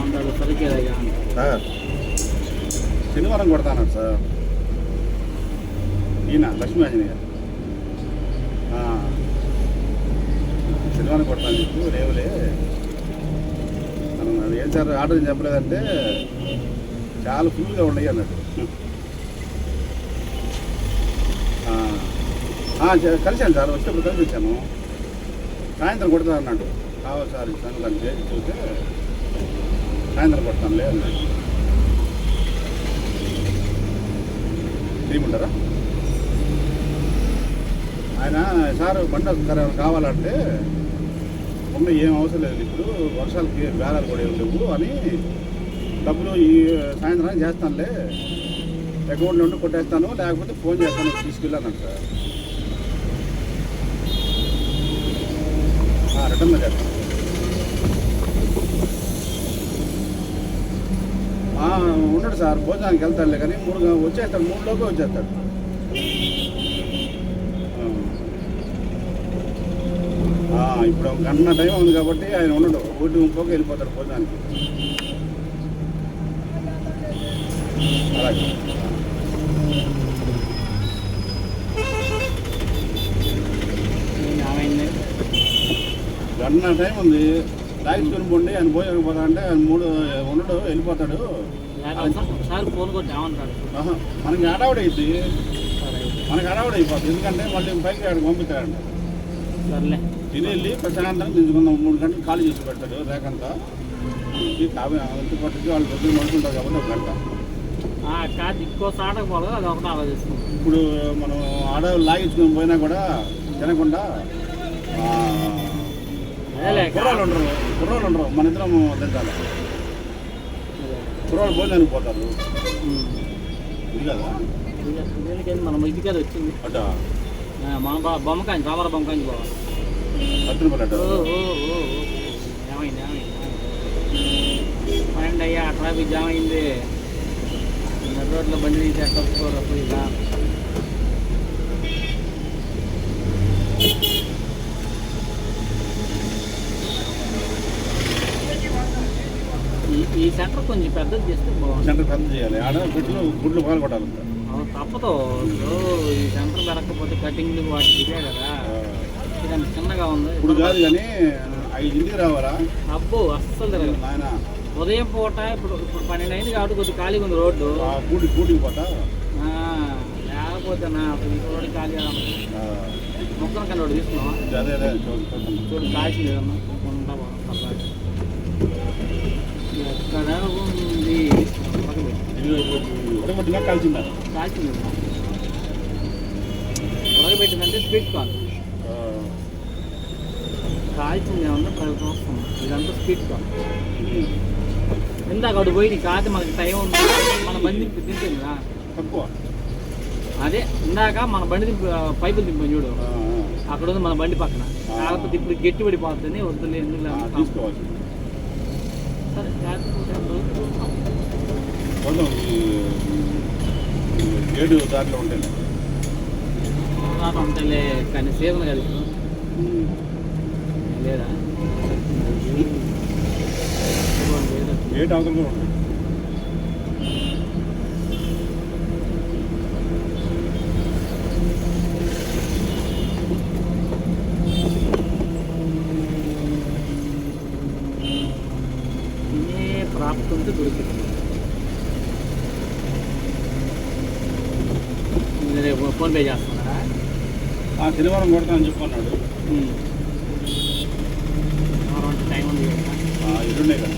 ఉంటాడు సరిగ్గా సార్ శనివారం కొడతాను సార్ ఈయన లక్ష్మీ ఆంజనేయ. శనివారం కొడతాను చెప్పు రేవులే అన్నాడు ఏం సార్ ఆర్డర్ చెప్పలేదంటే చాలా ఫుల్గా ఉన్నాయి అన్నాడు చ- కలిశాను సార్ వచ్చినప్పుడు కలిసి వచ్చాను సాయంత్రం కొడతాను అన్నాడు కావాలి సార్ ఇస్తాను దాన్ని చేసి చూస్తే సాయంత్రం కొడతానులే అన్నాడు. తీయమంటారా ఆయన సార్ బండ కావాలంటే ఉన్న ఏం అవసరం లేదు ఇప్పుడు వర్షాలకి బేరాలు కూడా ఏం లేవు అని డబ్బులు ఈ సాయంత్రం చేస్తానులే. అకౌంట్ నుండి కొట్టేస్తాను లేకపోతే ఫోన్ చేస్తాను తీసుకెళ్ళాను సార్. రిటర్న్ చేస్తాను ఉండడు సార్ భోజనానికి వెళ్తాడులే కానీ మూడు వచ్చేస్తాడు మూడులోకి వచ్చేస్తాడు. ఇప్పుడు ఒక గంట టైం ఉంది కాబట్టి ఆయన ఉండడు. ఒకటి ముప్పోకి వెళ్ళిపోతాడు భోజనానికి. అలాగే ఏమైంది గంట టైం ఉంది. తాగించుకొని పోండి ఆయన భోజనం పోతా అంటే ఆయన మూడు ఉండడు వెళ్ళిపోతాడు. మనకి సరే మనకి హడావుడి అయిపోతుంది ఎందుకంటే మళ్ళీ పైకి ఆడికి పంపిస్తాడంట సర్లే. తిని వెళ్ళి ప్రశాంతంగా తీసుకుందాం మూడు గంటలు ఖాళీ చేసి పెడతాడు రేకంతా అంత పట్టుకి వాళ్ళు పొద్దున్న పడుకుంటారు కాబట్టి ఒక గంట. ఇప్పుడు మనం ఆడవాళ్ళు లాగించుకొని పోయినా కూడా తినకుండా కుర్రాళ్ళు ఉండరు. కుర్రాళ్ళు ఉండరు. మన ఇద్దరం తింటారు కుర్రాళ్ళు భోజనానికి పోతారు. ఇది కదా? మనం ఇంటికి అది వచ్చింది. అట. ఆ, మన బొమ్మకాయ రామర బొమ్మకాయ పోవాలి. పది రూపాయలు అట ఓ, ఓ, ఓ, ఓ. ఏమైంది ఏమైంది ఫైండ్ అయ్యా ట్రాఫిక్ జామ్ అయింది. రోడ్లో బండి తీసి ఎక్కకపోరు అప్పుడు ఇలా ఈ ఈ సెంటర్ కొంచెం పెద్దది చేస్తే బాగుంటుంది. సెంటర్ పెద్ద చేయాలి. ఆడ పెట్టులో గుడ్లు పాలు కొట్టాలి తప్పదు. ఈ సెంటర్ పెరగకపోతే కటింగ్లు వాటికి ఇదే కదా. చిన్నగా ఉంది. ఇప్పుడు కాదు కానీ ఐదింటికి రావాలా? అబ్బో అస్సలు తిరగదు. నాయన. ఉదయం పూట ఇప్పుడు ఇప్పుడు పన్నెండు అయింది కాబట్టి కొద్దిగా ఖాళీగా ఉంది రోడ్డు. కూటి కూటికి ఆ, లేకపోతే నా రోడ్డు ఖాళీ మొక్కల కన్నా తీసుకున్నావా. చూడు కాసింది ఏదన్నా ఉంటా ఎక్కడ ఉంది? కాల్చిందా ఉందా? ఉడకబెట్టిందంటే స్వీట్ కార్న్. కాల్చింది ఏమన్నా వస్తుంది ఇదంతా స్వీట్ కార్న్. ఇది ఇందాక అటు పోయి కాదు మనకి టైం ఉంది. మన బండి దింపి దింపిందా తక్కువ. అదే ఇందాక మన బండి దింపి పైపులు దింపాం చూడు. అక్కడ ఉంది మన బండి పక్కన. కాకపోతే ఇప్పుడు గట్టి పడిపోతుంది వద్దులే ఎందుకు తీసుకోవాలి సరే జాగ్రత్తగా చూద్దాం. చూద్దాం ఈ ఈ ఏడు దాంట్లో ఉంటాయి. ఉంటేలే కానీ సీజన్ కదా లేదా. ఏడు అవతల కూడా ఉంటాయి. తినే ప్రాప్తి ఉంటే దొరుకుతుంది రేపు ఫోన్ పే చేస్తున్నారా ఆ శనివారం కొడతానని చెప్పన్నాడు. వారం టైం ఉంది ఎల్లుండే కదా.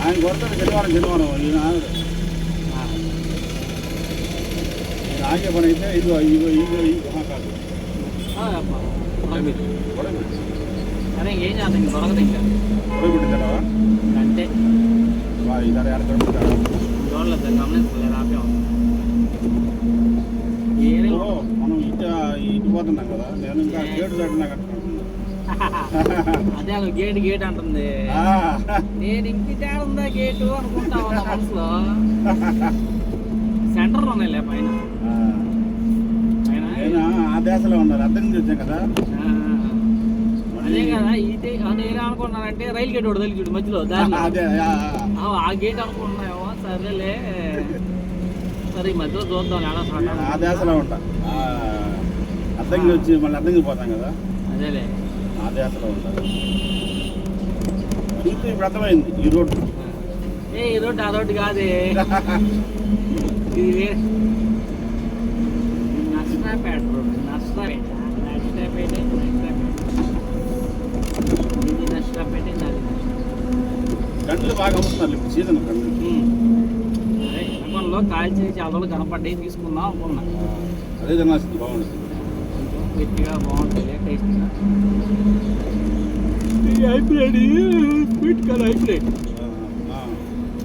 ఆయన కొడతాడు శనివారం శనివారం. ఈయన ఆగే పని అయితే ఇదిగో ఇదిగో ఆ, కాదు అదే ఇంకేం చేద్దాం? ఇంక దొరకదు ఇంకా. ఉడకబెట్టిన తర్వాత అంటే ఇదారు ఆడ దొరుకుతాడు? చూడలేదు గమనించలేదు ఆపే ఏమీ ఓ, మనం ఇటు ఇటు పోతున్నాం కదా. నేను ఇంకా గేటు దాటినా కట్టుకుంటున్నాను అదే అది గేట్ గేట్ అంటుంది. నేను ఇంటి ఉందా గేటు అనుకుంటా ఉన్నా మనసులో. సెంటర్ ఉన్నాయిలే పైన. ఆ. దేశంలో ఉన్నారు అద్దె నుంచి వచ్చాం కదా ఆ, అదే కదా ఈ అనుకున్నానంటే రైలు గేట్ ఒకటి చూడు మధ్యలో దారిలో అదే ఆ, గేట్ అనుకుంటున్నాయేమో సరేలే. సరే ఈ మధ్యలో చూద్దాం ఎలా ఆ దేశంలో ఉంటా. అర్థంకి వచ్చి మళ్ళీ అర్థంకి పోతాం కదా. అదేలే. ఆ దేశంలో ఉంటా. చూస్తే ఇప్పుడు అర్థమైంది ఈ రోడ్డు. ఏ ఈ రోడ్డు ఆ రోడ్డు కాదే. ఇది. నర్సరాపేట రోడ్డు గంటలు బాగా అమ్ముతున్నారు ఇప్పుడు సీజన్ గంటలు. అదే విమానంలో కాల్చి చాలా రోజులు కనపడ్డాయి తీసుకుందాం అనుకున్నా. అదే తినాల్సింది బాగుంటుంది గట్టిగా బాగుంటుంది టేస్ట్గా హైబ్రిడ్ స్వీట్ కలర్ హైబ్రిడ్. ఆ, ఆ.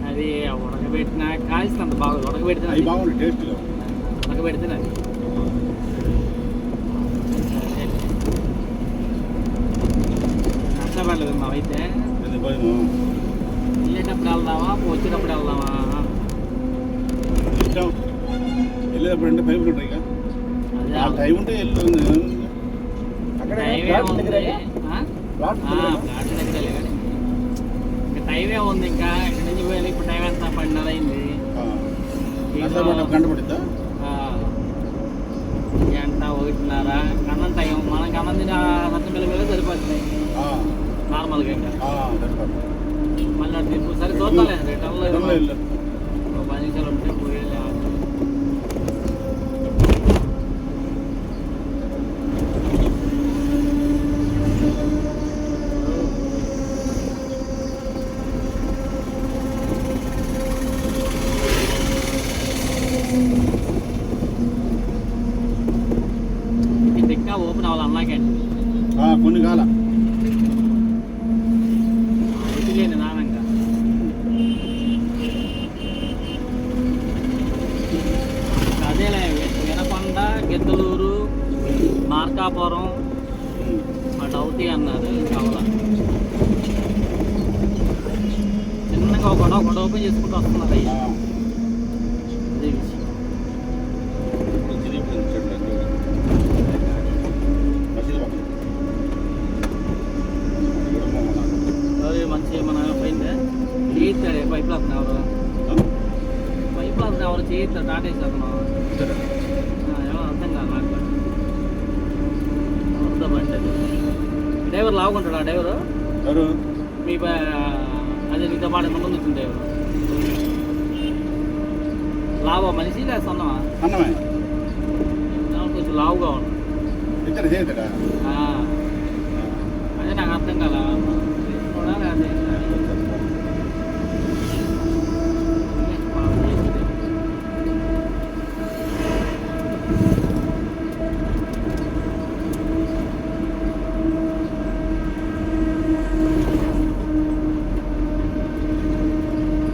అది ఉడకబెట్టిన కాల్చినంత బాగా ఉడకబెడితే అవి బాగుంది టేస్ట్గా ఉడకబెడితే అది. నష్టపడలేదు అయితే. వెళ్ళేటప్పుడు వెళ్దామా? వచ్చేటప్పుడు వెళ్దామా? వెళ్ళేటప్పుడు అంటే పైపులు ఉంటాయి టైం ఉంటే వెళ్ళు అక్కడ ప్లాట్ దగ్గరే దగ్గరే కానీ. ఇంకా ఇక్కడ నుంచి పోయాలి? ఇప్పుడు టైం ఎంత? పన్నెండు అయింది. గంట పడిద్దా ఆ, గంట ఒకటిన్నర. అన్నం టైం. మనకి అన్నం తిన సత్యం పిల్లలు సరిపోతుంది. ఆ, నార్మల్గా ఇంకా. ఆ, సరిపోతుంది. మళ్ళీ అటు తిప్పు సరే చూద్దాంలే రిటర్న్లో గంటలో వెళ్ళు ఒక పది నిమిషాలు ఉంటే పోయేది ఇది ఇంకా ఓపెన్ అవ్వాలి అన్నాకే ఆ, కొన్ని కాల వదిలేని నానంగా అదేలే వినకొండ గిద్దలూరు మార్కాపురం అటు అవుతాయి అన్నారు ఇంకా అవలా చిన్నగా ఒక గొడవ గొడవ ఓపెన్ చేసుకుంటూ వస్తున్నారు అయ్యి. అదే విషయం. కూడా మంచి మన చేయిస్తాడే పైప్ లాస్ ఎవరు? పైప్ లాస్ ఎవరు. ఏమో అర్థం కాదు నాకు. డ్రైవర్ లావుకుంటాడు? ఆ డ్రైవరు మీ అదే నీతో పాటు ముందు వచ్చిన డ్రైవర్ లావా మనిషి లేదా సన్నమా? అన్నమే కొంచెం లావుగా ఉన్నాడు ఇద్దరు చేయతాడా అదే నాకు అర్థం కాల కూడా అదే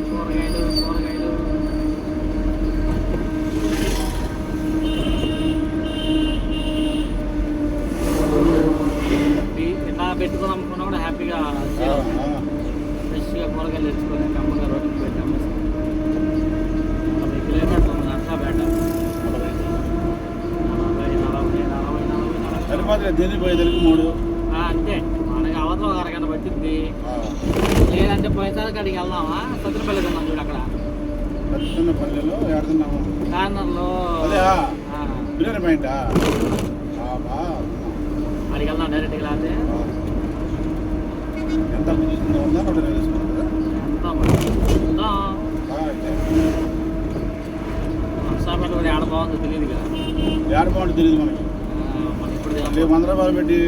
కూరగాయలు కూరగాయలు పెట్టుకుని అమ్ముకున్నా కూడా హ్యాపీగా. ఫ్రెష్గా కూరగాయలు తెచ్చుకొని కమ్మగా రోడ్డుకి పెట్టి అమ్మేస్తాం నలభై కిలోమీటర్లు ఉంది మూడు. ఆ, అంతే. మనకి అవతల ఒక అరగంట పట్టింది. లేదంటే పోయినసారి కాడికి వెళ్దామా? సత్రపల్లి తిన్నాం చూడు అక్కడ. కార్నర్లో బిర్యానీ పాయింటా? అడిగి వెళ్దాం డైరెక్ట్గా లేకపోతే. ఎంత ఉందా? చూద్దాం నర్సాపేట కూడా ఆడ బాగుందో తెలియదు కదా. ఏడు బాగుంటుంది తెలియదు మనకి. మళ్ళీ. వంద రూపాయలు పెట్టి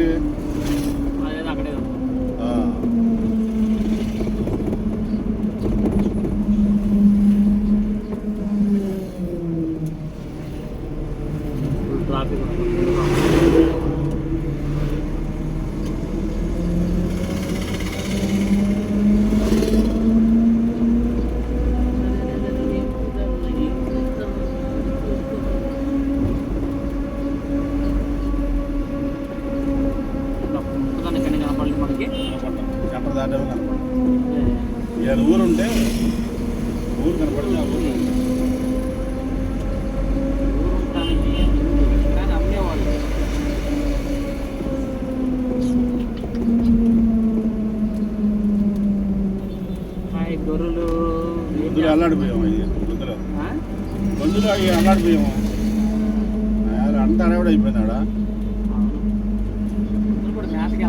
దాటమే కనపడదు ఇవాళ ఊరుంటే ఊరు కనపడదు ఆ ఊరు గొర్రెలు ముందులో అల్లాడిపోయాము ఇది? అల్లాడిపోయాము అంత అడవిడ అయిపోయినాడా ఇప్పుడు మేతకి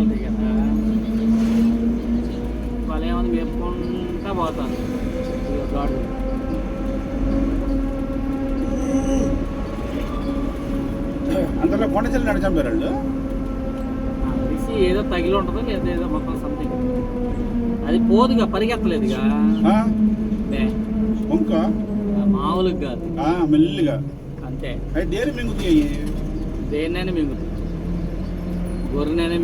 పోతాను గాడు అంతలో కొండ చెల్లి నడిచంపారు వాళ్ళు? ఆ రిసి ఏదో తగిలి ఉంటుందో లేదా ఏదో మొత్తం సంథింగ్ అది పోదుగా పరిగెత్తలేదుగా. ఆ? మామూలుగా కాదు. మెల్లిగా. అంతే. దేని మింగుతాయి దేన్నైనా మింగుద్ది. గొర్రెనైనా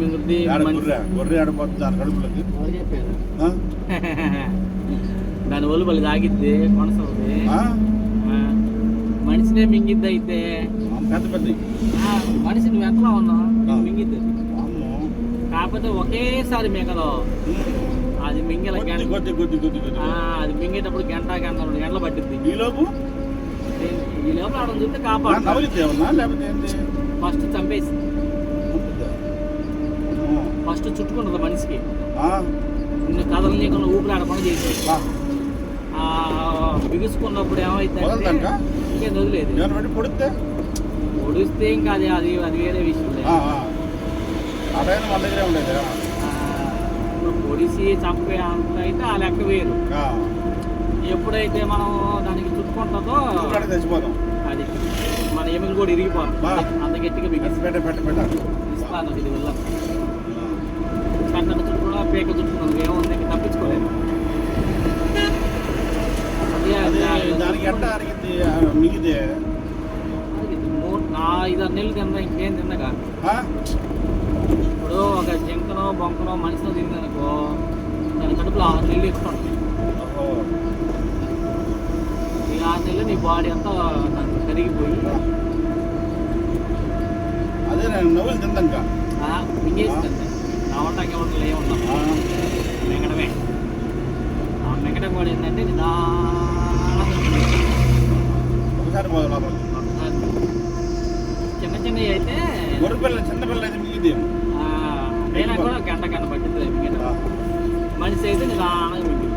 మనిషి- గొర్రె ఆడపోతుంది కడుపులోకి. చెప్పారు? దాని ఒళ్ళు బలి తాగిద్ది కొనసవుద్ది ఆ? మనిషినే మింగిద్ది అయితే పెద్ద పెద్ద మనిషి నువ్వు ఎంతలో ఉన్నావు. మింగిద్ది కాకపోతే ఒకేసారి మింగదు అది మింగల అది మింగేటప్పుడు గంట గంట రెండు గంటలు పట్టిద్ది ఈలోపు ఈ లోపల ఆడ చూస్తే కాపాడు ఫస్ట్ చంపేసి. ఫస్ట్ చుట్టుకుంటుంది మనిషికి నిన్ను కథలు నీకుండా ఊపిరి ఆడకుండా చేసి ఆ, ఆ, బిగుసుకున్నప్పుడు ఏమైందంటే? ఇంకేం వదిలేదు. పొడితే పొడిస్తే? ఇంకా అది అది అది వేరే విషయం ఇప్పుడు పొడిసి చంపే అంత అయితే ఆ లెక్క వేరు. ఎప్పుడైతే మనం దానికి చుట్టుకుంటుందో అది మన ఎముకలు కూడా ఇరిగిపోతుంది బా. అంత గట్టిగా బిగిసి ఇస్తాను ఇది వల్ల చుట్టుకున్నా పేక చుట్టుకున్నది ఏముంది ఇంకా తప్పించుకోలేదు అది అది అది- దానికి ఎట్ట అరిగింది ఆ, మిగితే అది మూడు నా ఐదారు నెలలు తిన్నా ఇంకేం తిన్నగా ఆ? ఇప్పుడు ఒక జింకనో బొంకనో మనిషినో తిందనుకో దాని కడుపులో ఆరు నెలలు ఓహో. ఈ ఆరు నెలలు నీ బాడీ అంతా దానికి కరిగిపోయి అదే నేను నవ్వులు తిందాక మింగేస్తుంది రావటానికి ఇవ్వడం ఏముండదు మింగడమే ఆ మింగడం కూడా ఏంటంటే మింగేస్తుంది. ఒకసారి పోదాం లోపలికి చిన్న చిన్నవి అయితే గొర్రె పిల్ల చిన్న పిల్ల అయితే మిగిలిది. అయినా కూడా గంట గంట పట్టింది మింగడం మనిషి అయితే నిదానంగా మింగి